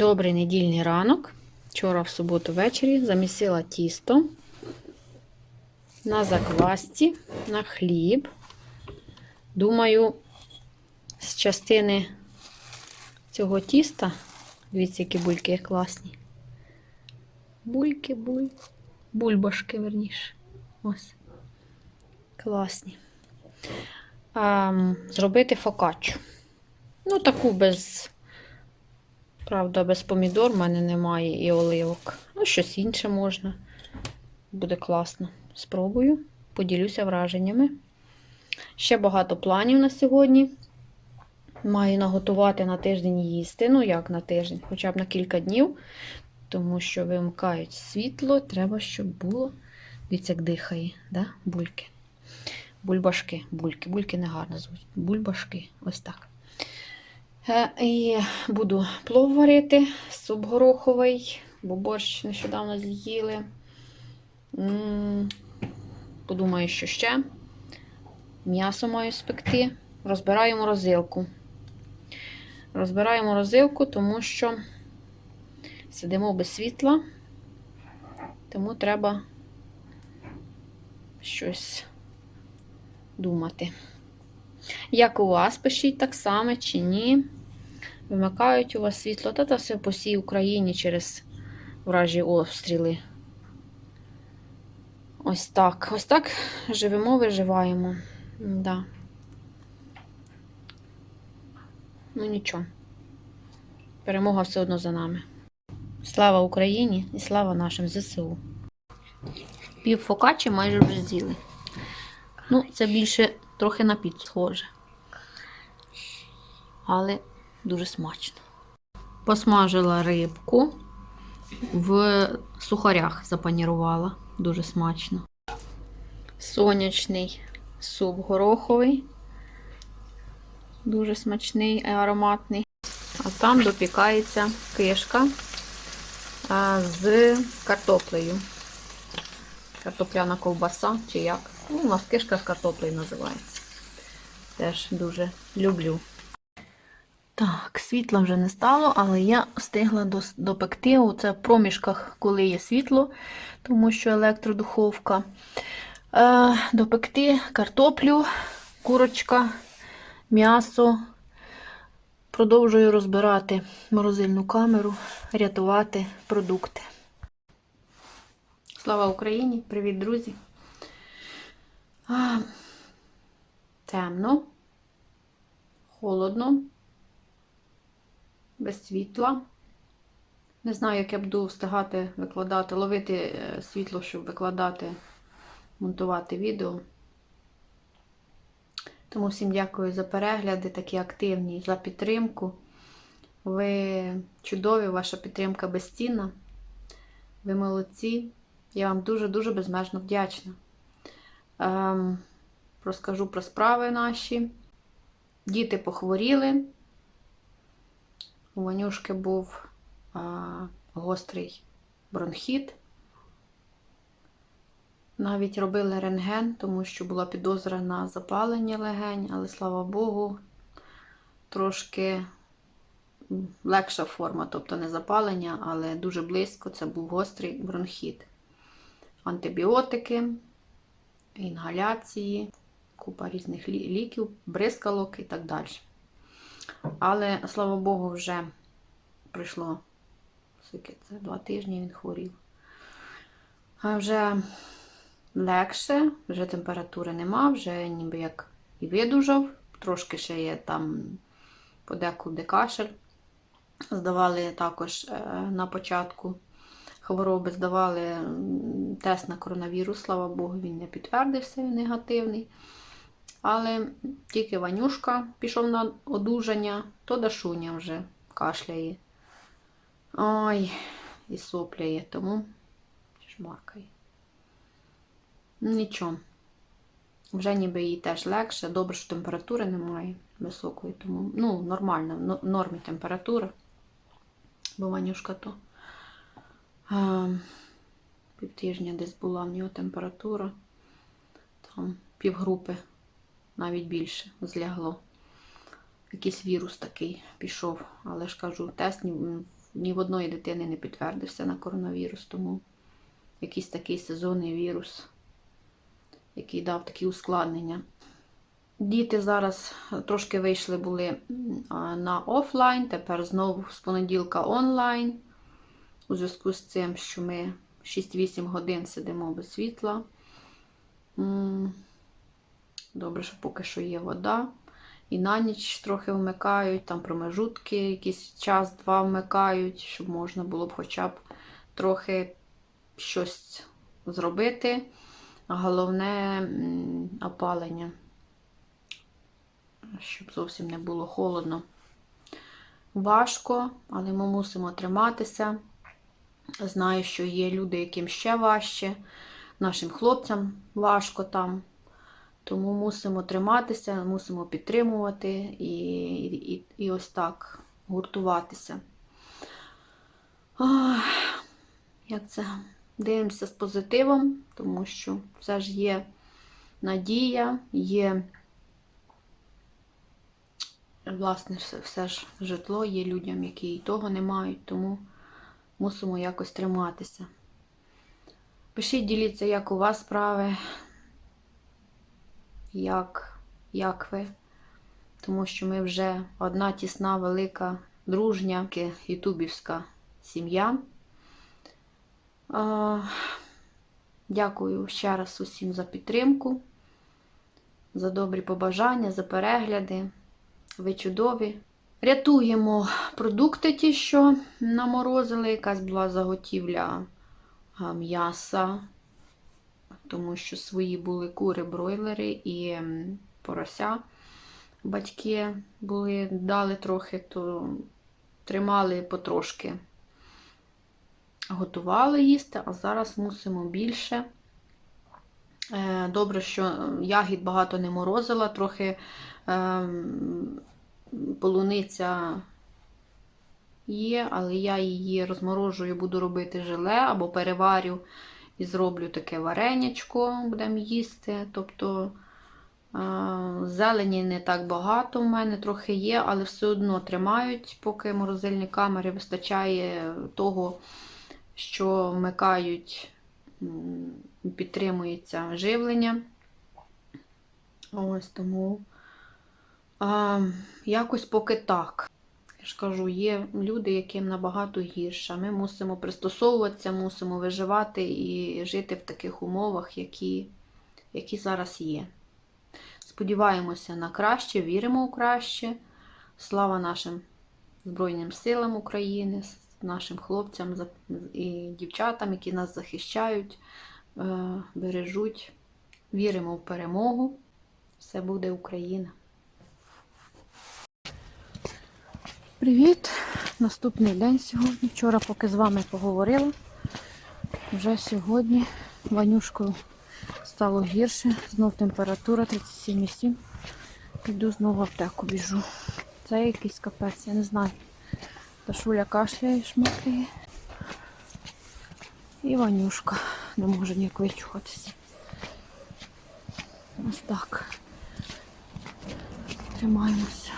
Добрий недільний ранок. Вчора в суботу ввечері замісила тісто на заквасці, на хліб. Думаю, з частини цього тіста, дивіться, які бульки класні. Бульки, буль, бульбашки, верніше. Ось. Класні. А, зробити фокаччу. Ну, таку без. Правда, без помідор в мене немає і оливок. Ну, щось інше можна. Буде класно. Спробую, поділюся враженнями. Ще багато планів на сьогодні. Маю наготувати на тиждень їсти. Ну, як на тиждень, хоча б на кілька днів. Тому що вимикають світло, треба, щоб було. Дивіться, як дихає, да? бульки. Бульбашки, бульки. Бульки не гарно звуть. Бульбашки. Ось так. Е, І буду плов варити, суп гороховий, бо борщ нещодавно з'їли. Подумаю, що ще. М'ясо маю спекти. Розбираю морозилку. Розбираю морозилку, тому що сидимо без світла, тому треба щось думати. Як у вас, пишіть так само чи ні. Вимикають у вас світло, та та все по всій Україні через вражі обстріли. Ось так. Ось так живемо, виживаємо. Да. Ну нічого. Перемога все одно за нами. Слава Україні і слава нашим ЗСУ. Пів фокачі майже вже з'їли. Ну, це більше трохи на піцу схоже. Але дуже смачно. Посмажила рибку, в сухарях запанірувала. Дуже смачно. Сонячний суп гороховий. Дуже смачний і ароматний. А там допікається кишка з картоплею. Картопляна ковбаса чи як. Ну, у нас кишка з картоплею називається. Теж дуже люблю. Так, світла вже не стало, але я встигла допекти. Оце в проміжках, коли є світло, тому що електродуховка. Е, допекти картоплю, курочка, м'ясо. Продовжую розбирати морозильну камеру, рятувати продукти. Слава Україні! Привіт, друзі! Темно, холодно, без світла. Не знаю, як я буду встигати викладати, ловити е, світло, щоб викладати, монтувати відео. Тому всім дякую за перегляди, такі активні, за підтримку. Ви чудові, ваша підтримка безцінна. Ви молодці. Я вам дуже-дуже безмежно вдячна. Ем, розкажу про справи наші. Діти похворіли. У Ванюшки був а, гострий бронхіт. Навіть робили рентген, тому що була підозра на запалення легень, але слава Богу, трошки легша форма, тобто не запалення, але дуже близько це був гострий бронхіт. Антибіотики, інгаляції, купа різних ліків, бризкалок і так далі. Але, слава Богу, вже пройшло скільки це, два тижні він хворів. А вже легше, вже температури нема, вже ніби як і видужав. Трошки ще є там подекуди кашель. Здавали також е, на початку хвороби, здавали тест на коронавірус, слава Богу, він не підтвердився, він негативний. Але тільки Ванюшка пішов на одужання, то Дашуня вже кашляє. Ой, і сопляє, тому шмакає. Нічого. Вже ніби їй теж легше. Добре, що температури немає високої, тому ну, нормально, в нормі температура. Бо Ванюшка то а, півтижня десь була в нього температура. Там півгрупи, навіть більше, злягло. Якийсь вірус такий пішов. Але ж кажу, тест ні- ні в одної дитини не підтвердився на коронавірус, тому якийсь такий сезонний вірус, який дав такі ускладнення. Діти зараз трошки вийшли були на офлайн, тепер знову з понеділка онлайн. У зв'язку з цим, що ми 6-8 годин сидимо без світла. Добре, що поки що є вода. І на ніч трохи вмикають, там промежутки, якийсь час-два вмикають, щоб можна було б хоча б трохи щось зробити. Головне опалення, щоб зовсім не було холодно. Важко, але ми мусимо триматися. Знаю, що є люди, яким ще важче, нашим хлопцям важко там. Тому мусимо триматися, мусимо підтримувати і, і, і ось так гуртуватися. Ах, як це? Дивимося з позитивом, тому що все ж є надія, є, власне, все ж житло, є людям, які і того не мають, тому мусимо якось триматися. Пишіть, діліться, як у вас справи як, ви, тому що ми вже одна тісна, велика, дружня, ютубівська сім'я. Дякую ще раз усім за підтримку, за добрі побажання, за перегляди. Ви чудові. Рятуємо продукти ті, що наморозили. Якась була заготівля м'яса, тому що свої були кури, бройлери і порося. Батьки були, дали трохи, то тримали потрошки. Готували їсти, а зараз мусимо більше. Е, Добре, що ягід багато не морозила, трохи ем, полуниця є, але я її розморожую, буду робити желе або переварю і зроблю таке варенячко, будемо їсти. Тобто е, зелені не так багато в мене трохи є, але все одно тримають, поки морозильні камери вистачає того, що вмикають, підтримується живлення. Ось тому а, якось поки так. Я ж кажу, є люди, яким набагато гірше. Ми мусимо пристосовуватися, мусимо виживати і жити в таких умовах, які, які зараз є. Сподіваємося на краще, віримо у краще. Слава нашим Збройним силам України, нашим хлопцям і дівчатам, які нас захищають, е, бережуть. Віримо в перемогу. Все буде Україна. Привіт! Наступний день сьогодні. Вчора, поки з вами поговорила, вже сьогодні Ванюшкою стало гірше. Знов температура 37,7. Піду знову в аптеку біжу. Це якийсь капець, я не знаю. Ташуля кашляє, шмакає. І Ванюшка не може ніяк вичухатися. Ось так. Тримаємося.